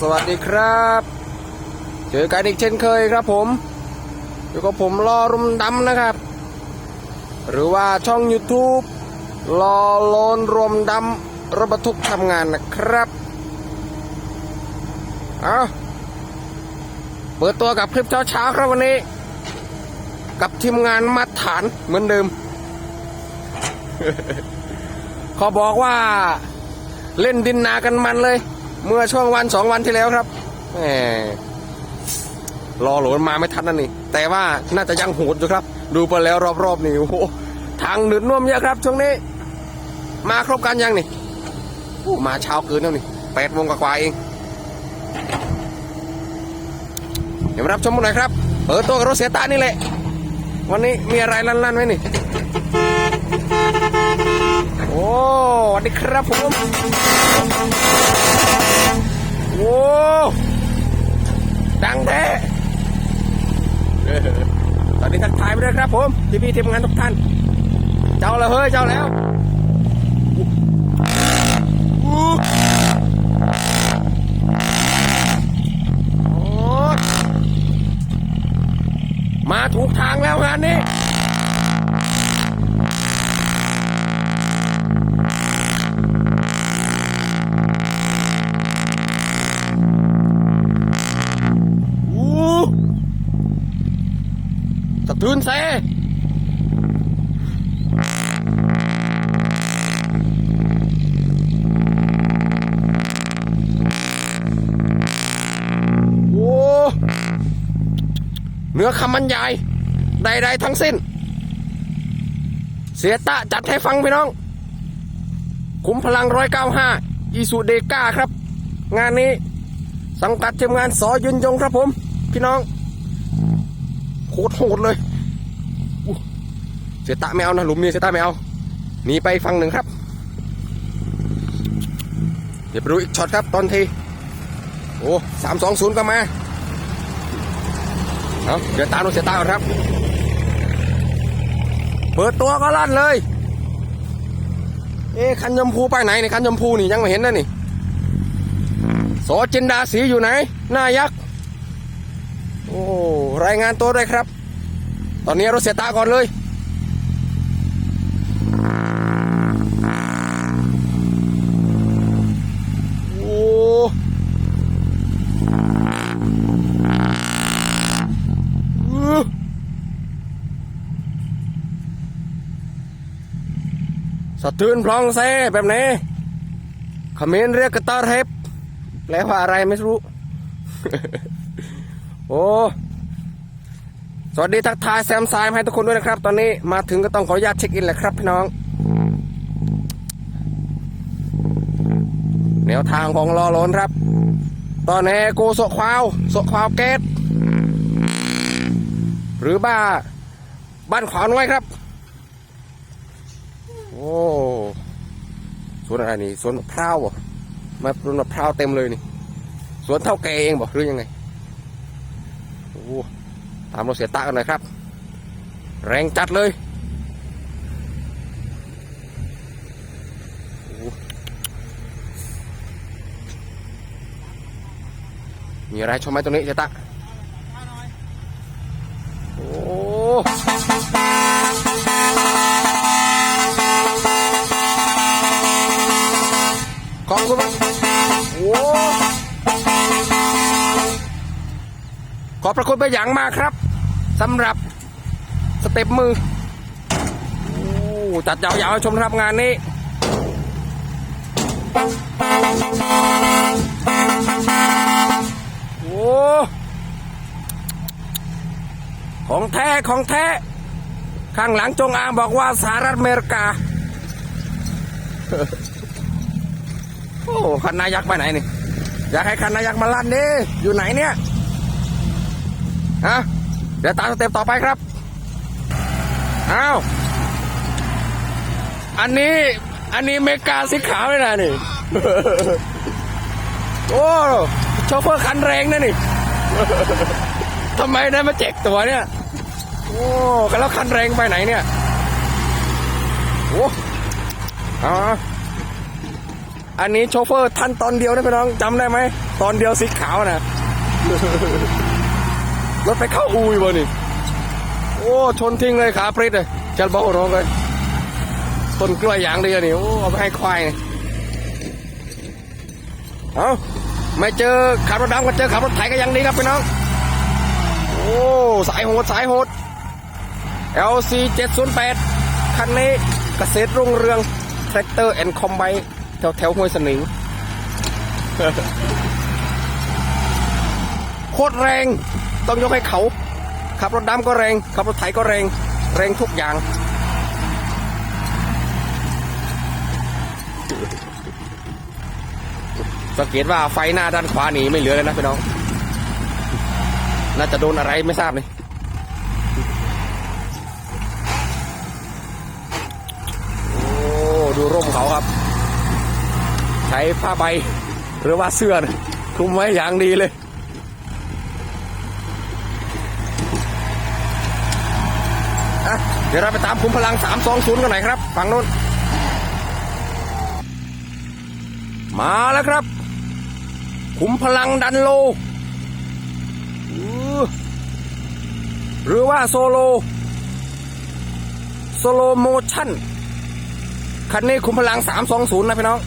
สวัสดีครับ เจอกันอีกเช่นเคยครับผมอยู่กับผมรอรุมดำนะครับ หรือว่าช่อง YouTube รอโลนรวมดำรถบรรทุกทำงานนะครับเอาเปิดตัวกับคลิปเช้าๆครับวันนี้ กับทีมงานมาตรฐานเหมือนเดิมขอบอกว่าเล่นดินนากันมันเลย เมื่อช่วงวันสองวันที่แล้วครับแหมรอโหลนมาไม่ทันนั่นนี่ แต่ว่าน่าจะยังโหดอยู่ครับ ดูไปแล้วรอบๆนี่โอ้โหทางหนืดน่วมเยอะครับ ช่วงนี้ มาครบกันยังนี่มาเช้าเกินแล้วนี่แปดโมงกว่าเอง เดี๋ยวมารับชมกันหน่อยครับ เปิดตัวกับรถเสียตานี่แหละ วันนี้มีอะไรลั่นๆไหมนี่ โอ้สวัสดีครับผม โอ้ดังแท้เออตอนนี้ทักทายไปด้วยครับผมพี่พี่ทีมงานทุกท่าน เจ้าแล้วเฮ้ย เจ้าแล้วมาถูกทางแล้วงานนี้ คืนเซโอ้เนื้อคำบรรยายใดๆทั้งสิ้น เสียตะจัดให้ฟังพี่น้อง ขุมพลังร้อยเก้าห้าอีสุเดก้าครับ งานนี้สังกัดทีมงานสอยุนยงครับผม พี่น้องโคตรโหดเลย เสียตะไม่เอานะหลุมนี้เสียตะไม่เอาหนีไปฝั่งหนึ่งครับ เดี๋ยวไปดูอีกช็อตครับตอนทีโอ้สามสองศูนย์ก็มาเอาเดี๋ยวตามดูเสียตาก่อนครับ เปิดตัวก็ลั่นเลย เอ๊คันยมพูไปไหนเนี่ยคันยมพูนี่ยังไม่เห็นนะนี่สอจินดาสีอยู่ไหน หน้ายักษ์โอ้รายงานตัวด้วยครับ ตอนนี้รถเสียตาก่อนเลย โอ้อื้อสะเทือนพลองเซ่แบบนี้เขมรเรียกกระตาเทปแปลว่าอะไรไม่รู้ โอ้สวัสดีทักทายแซมไซม์ให้ทุกคนด้วยนะครับ ตอนนี้มาถึงก็ต้องขออนุญาตเช็คอินแหละครับพี่น้อง แนวทางของลอโลนครับ ตอนนี้โกโสควาวโสควาวเกตหรือบ้า บ้านขวาวน้อยครับ โอ้สวนอะไรนี่สวนมะพร้าวเหรอมาปรุงมะพร้าวเต็มเลยนี่สวนเท่าแกเองบอกหรือยังไงโอ้ตามเราเสียตากันหน่อยครับ แรงจัดเลยโอ้มีอะไรชมไหมตรงนี้เสียตาโอ้ข อบคุณมากโอ้ขอบพระคุณไปอย่างมากครับสำหรับสเต็ปมือจัดยาวๆให้ชมนะครับงานนี้โอ้ของแท้ของแท้ข้างหลังจงอางบอกว่าสหรัฐอเมริกา คันนายักษ์ไปไหนนี่อยากให้คันนายักษ์มาลั่นดิอยู่ไหนเนี่ยฮะเดี๋ยวตามสเต็ปต่อไปครับอ้าวอันนี้อันนี้เมกาสีขาวเลยนะนี่โอ้โชเฟอร์คันแรงนะนี่ทำไมได้มาเจ็กตัวเนี่ย โอ้กันแล้วคันแรงไปไหนเนี่ย โอ้เอ อันนี้โชเฟอร์ท่านตอนเดียวนะพี่น้องจำได้ไหม ตอนเดียวสีขาวนะรถไปเข้าอูยบ่นี่ โอ้ชนทิ้งเลยขาปริดเลยจะบอกร้องเลยต้นกล้วยอย่างเดียวนี่โอ้เอาไปให้ควายนี่เอาไม่เจอขับรถดำก็เจอขับรถไถก็ยังดีครับพี่น้อง โอ้สายโหดสายโหด LC 708คันนี้เกษตรรุ่งเรืองแทรกเตอร์แอนด์คอมไบ แถวแถวห้วยสนิงโคตรแรง ต้องยกให้เขา ขับรถดำก็แรง ขับรถไถก็แรง แรงทุกอย่าง สังเกตว่าไฟหน้าด้านขวานี่ไม่เหลือเลยนะพี่น้อง น่าจะโดนอะไรไม่ทราบเลยโอ้ดูร่มเขาครับ ช้ผ้าใบ หรือว่าเสื้อนะคลุมไว้อย่างดีเลยเดี๋ยวเราไปตามคุมพลัง 320 กันหน่อยครับ ฝั่งโน้น มาแล้วครับ คุมพลังดันโล หรือว่าโซโล โซโลโมชั่น คันนี้คุมพลัง 320 นะพี่น้อง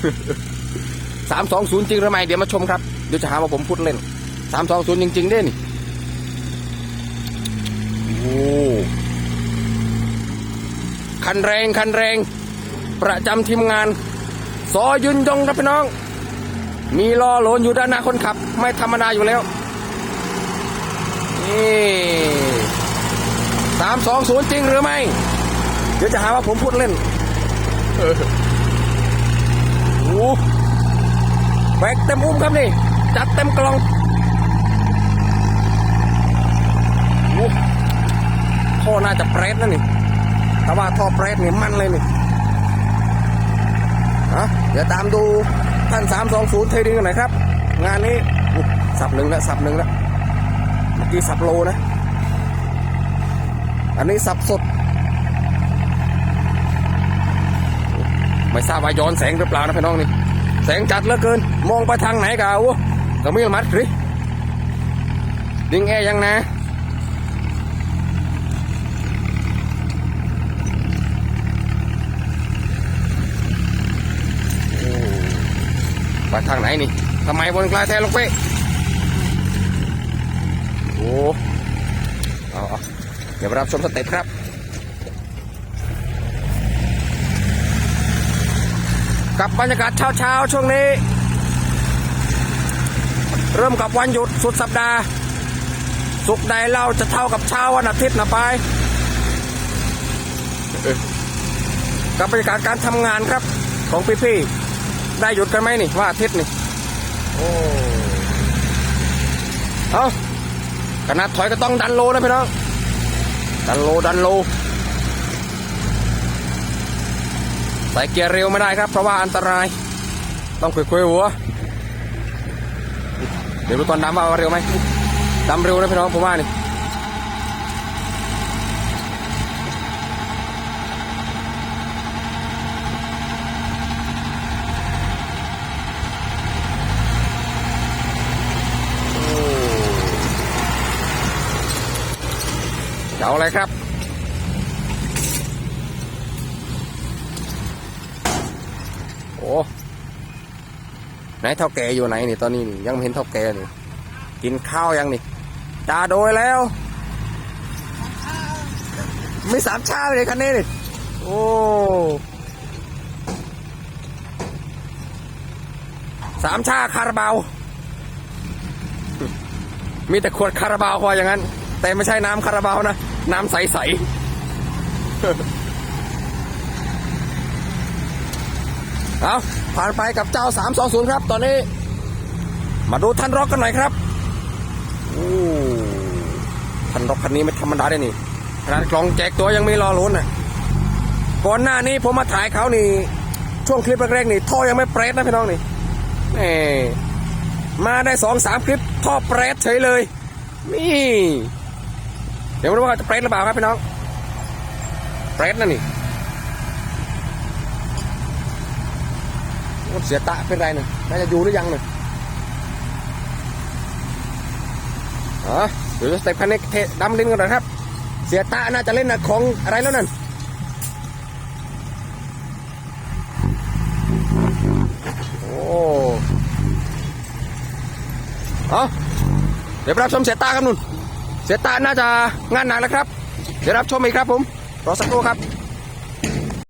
320จริงหรือไม่เดี๋ยวมาชมครับ เดี๋ยวจะหาว่าผมพูดเล่น320จริง ๆ เด้นี่โอ้คันแรงคันแรง ประจำทีมงานซอยุนยงครับพี่น้อง มีล้อโหลนอยู่ด้านหน้าคนขับ ไม่ธรรมดาอยู่แล้วนี่สามสองศูนย์จริงหรือไม่ เดี๋ยวจะหาว่าผมพูดเล่นเออ โอ้แบกเต็มอุ้มครับนี่ จัดเต็มกล่องโอ้ท่อน่าจะเปรตนะนี่ แต่ว่าท่อเปรตนี่มันเลยนี่ฮะเดี๋ยวตามดูท่านสามสองศูนย์เทดิงกันหน่อยครับ งานนี้สับหนึ่งแล้วสับหนึ่งแล้วเมื่อกี้สับโลนะ อันนี้สับสด ไม่ทราบว่าย้อนแสงหรือเปล่านะพี่น้องนี่แสงจัดเหลือเกิน มองไปทางไหนกะวก็มีมัดริดิงแอยังนะไปทางไหนนี่ทำไมบนกลายแทนลงไปโอ้เอาเดี๋ยวรับชมสเต็ปครับ กับบรรยากาศเช้าๆช่วงนี้ เริ่มกับวันหยุดสุดสัปดาห์ สุกใดเราจะเท่ากับเช้าวันอาทิตย์นะไป กับบรรยากาศการทำงานครับของพี่ๆได้หยุดกันไหมนี่ว่าอาทิตย์นี่โอ้เอาขนาดถอยก็ต้องดันโลนะพี่น้องดันโลดันโล ใส่เกียร์เร็วไม่ได้ครับ เพราะว่าอันตราย ต้องคุยคุยๆหัว เดี๋ยวดูตอนดำว่าเร็วไหมดำเร็วนะพี่น้องผมว่านี่เจ้าอะไรครับ โอ้ไห นเท่าแก่อยู่ไหนนี่ตอนนี้นี่ยังไม่เห็นเท่าแก่นี่กินข้าวยังนี่จ่าโดยแล้ว ไม่สามชาเลยคันนี้นี่โอ้สามชาคาราบาวมีแต่ขวดคาราบาวคอยอย่างนั้น แต่ไม่ใช่น้ำคาราบาวนะ น้ำใสๆ เอาผ่านไปกับเจ้า 320 ครับ ตอนนี้ มาดูท่านร็อกกันหน่อยครับโอ้ท่านร็อกคันนี้ไม่ธรรมดาได้นี่ขนาดกล่องแจกตัวยังไม่รอลุ้นอะก่อนหน้านี้ผมมาถ่ายเขานี่ ช่วงคลิปแรกๆนี่ท่อยังไม่เปรตนะพี่น้องนี่แหมมาได้สองสามคลิปท่อเปรตเฉยเลย นี่ เดี๋ยวไม่รู้ว่าจะเปรตหรือเปล่าครับพี่น้องเปรตนะนี่ เสียตะเป็นไรเนี่ยน่าจะอยู่หรือยังเนี่ยอ๋อเดี๋ยวสเต็ปคันนี้เทดำดินกันหน่อยครับ เสียตะน่าจะเล่นนะของอะไรแล้วนั่นโอ้เอาเดี๋ยวไปรับชมเสียตาครับนุ่น เสียตาน่าจะงานหนักแล้วครับ เดี๋ยวรับชมอีกครับผม รอสักครู่ครับ